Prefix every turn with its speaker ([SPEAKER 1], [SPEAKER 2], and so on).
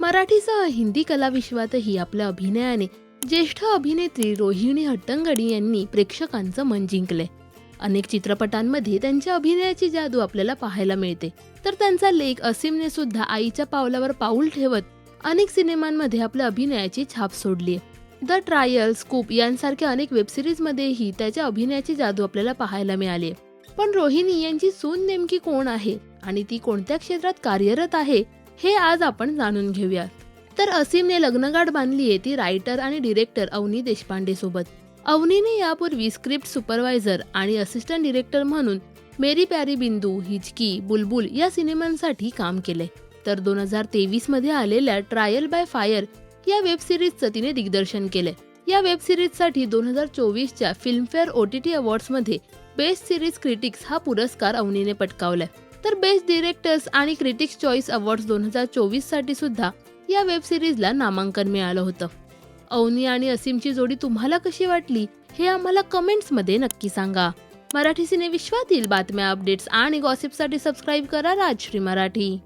[SPEAKER 1] मराठीसह हिंदी कलाविश्वातही आपल्या अभिनयाने ज्येष्ठ अभिनेत्री रोहिणी हट्टंगडी यांनी प्रेक्षकांचं मन जिंकलंय. अनेक चित्रपटांमध्ये त्यांच्या अभिनयाची जादू आपल्याला पाहायला मिळते. तर त्यांचा लेख असीमने सुद्धा आईच्या पावलावर पाऊल ठेवत अनेक सिनेमांमध्ये आपल्या अभिनयाची छाप सोडली द ट्रायल स्कूप यांसारख्या अनेक वेबसिरीजमध्येही त्याच्या अभिनयाची जादू आपल्याला पाहायला मिळाली पण रोहिणी यांची सून नेमकी कोण आहे? आणि ती कोणत्या क्षेत्रात कार्यरत आहे? हे आज आपण जाणून घेऊया तर असीमने लग्नगाठ बांधली आहे ती रायटर आणि डिरेक्टर अवनी देशपांडे सोबत अवनीने यापूर्वी स्क्रिप्ट सुपरवायझर आणि असिस्टंट डिरेक्टर म्हणून मेरी प्यारी बिंदू हिचकी बुलबुल या सिनेमांसाठी काम केले. तर दोन हजार तेवीसमध्ये आलेल्या ट्रायल बाय फायर या वेब सिरीजचं तिने दिग्दर्शन केले. या वेब सिरीजसाठी दोन हजार चोवीसच्या फिल्मफेअर ओ टी टी अवॉर्ड्समध्ये बेस्ट सिरीज क्रिटिक्स हा पुरस्कार अवनीने पटकावलाय तर बेस्ट डिरेक्टर्स आणि क्रिटिक्स चॉईस अवॉर्ड्स दोन हजार चोवीससाठी सुद्धा या वेब सिरीजला नामांकन मिळालं होतं. अवनी आणि असीमची जोडी तुम्हाला कशी वाटली हे आम्हाला कमेंट्समध्ये नक्की सांगा. मराठी सिने विश्वातील बातम्या अपडेट्स आणि गॉसिपसाठी सबस्क्राईब करा राजश्री मराठी.